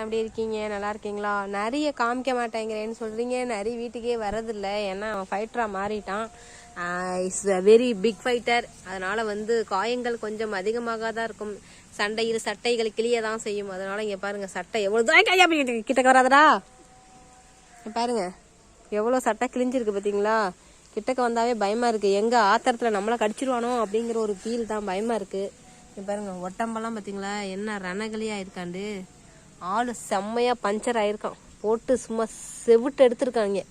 எல்லாம் எப்படி இருக்கீங்க? நல்லா இருக்கீங்களா? நிறைய காமிக்க மாட்டேங்கிறேன்னு சொல்றீங்க. நிறைய வீட்டுக்கே வரதில்ல ஏன்னா அவன் ஃபைட்டரா மாறிட்டான். Is a very big fighter அதனால வந்து காயங்கள் கொஞ்சம் அதிகமாக தான் இருக்கும். சண்டையில் சட்டைகள் கிளிய தான் செய்யும். அதனால இங்க பாருங்க சட்டை எவ்வளவு தான் கையா கிட்டக்க வராதடா பாருங்க எவ்வளோ சட்டை கிழிஞ்சிருக்கு பார்த்தீங்களா கிட்டக்க வந்தாவே பயமா இருக்கு. எங்க ஆத்திரத்துல நம்மளை கடிச்சிருவானோ அப்படிங்கிற ஒரு ஃபீல் தான் பயமா இருக்கு. பாருங்க ஒட்டம்பெல்லாம் பார்த்தீங்களா என்ன ரணகலியா இருக்காண்டு. ஆள் செம்மையாக பஞ்சர் ஆயிருக்கான். போட்டு சும்மா செவிட்டு எடுத்திருக்காங்க.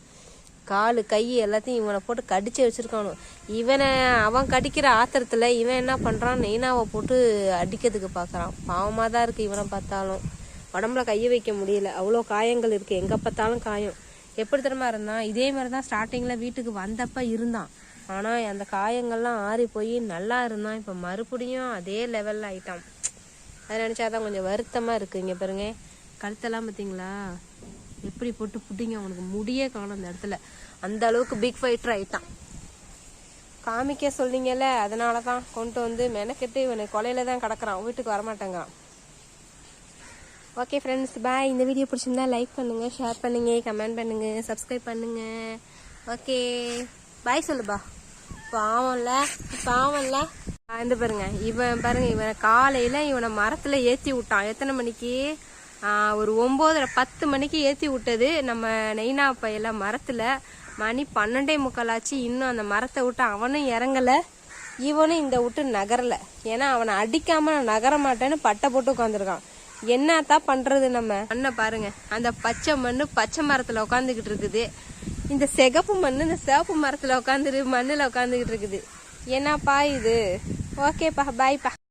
கால் கை எல்லாத்தையும் இவனை போட்டு கடிச்சு வச்சுருக்கானு. இவனை அவன் கடிக்கிற ஆத்திரத்தில் இவன் என்ன பண்ணுறான் நெய்னாவை போட்டு அடிக்கிறதுக்கு பார்க்குறான் பாவமாக தான் இருக்குது இவனை பார்த்தாலும். உடம்புல கையை வைக்க முடியல. அவ்வளோ காயங்கள் இருக்குது எங்கே பார்த்தாலும் காயம். எப்படி தெரியுமா இருந்தான்? இதே மாதிரி தான் ஸ்டார்டிங்கில் வீட்டுக்கு வந்தப்போ இருந்தான். ஆனால் அந்த காயங்கள்லாம் ஆறி போய் நல்லா இருந்தான். இப்போ மறுபடியும் அதே லெவலில் ஆயிட்டான். அதை நினைச்சாதான் கொஞ்சம் வருத்தமாக இருக்குது இங்கே பாருங்க கழுத்தெல்லாம் பார்த்தீங்களா? எப்படி போட்டு புட்டிங்க அவனுக்கு முடியே காணும் அந்த இடத்துல. அந்த அளவுக்கு பிக் ஃபைட்டர் ஆயிட்டான். காமிக்க சொன்னீங்கல்ல அதனால தான் கொண்டு வந்து மெனக்கெட்டு இவனை கொலையில தான் கிடக்குறான். வீட்டுக்கு வரமாட்டேங்கிறான். ஓகே ஃப்ரெண்ட்ஸ் பாய் இந்த வீடியோ பிடிச்சிருந்தா லைக் பண்ணுங்க ஷேர் பண்ணுங்க கமெண்ட் பண்ணுங்க சப்ஸ்கிரைப் பண்ணுங்க. ஓகே பாய் சொல்லுப்பா. பாவம்ல பாவம்ல. இந்த பாருங்க. இவன் பாருங்க இவனை காலையில இவனை மரத்துல ஏத்தி விட்டான். எத்தனை மணிக்கு? ஒரு ஒன்பதரை பத்து மணிக்கு ஏத்தி விட்டது. நம்ம நெய்னா பையில மரத்துல மணி பன்னெண்டே முக்கால் ஆச்சு இன்னும் அந்த மரத்தை விட்டு அவனும் இறங்கல. இவனும் இந்த விட்டு நகரல. ஏன்னா அவனை அடிக்காம நான் நகர மாட்டேன்னு பட்டை போட்டு உட்காந்துருக்கான் என்னத்தான் பண்றது நம்ம? அண்ணன் பாருங்க. அந்த பச்சை மண்ணு பச்சை மரத்துல உட்காந்துக்கிட்டு இருக்குது. இந்த சிகப்பு மண்ணு இந்த சிவப்பு மரத்துல உட்காந்துரு மண்ணுல உட்காந்துக்கிட்டு இருக்குது. என்னப்பா இது? ஓகேப்பா பாய்ப்பா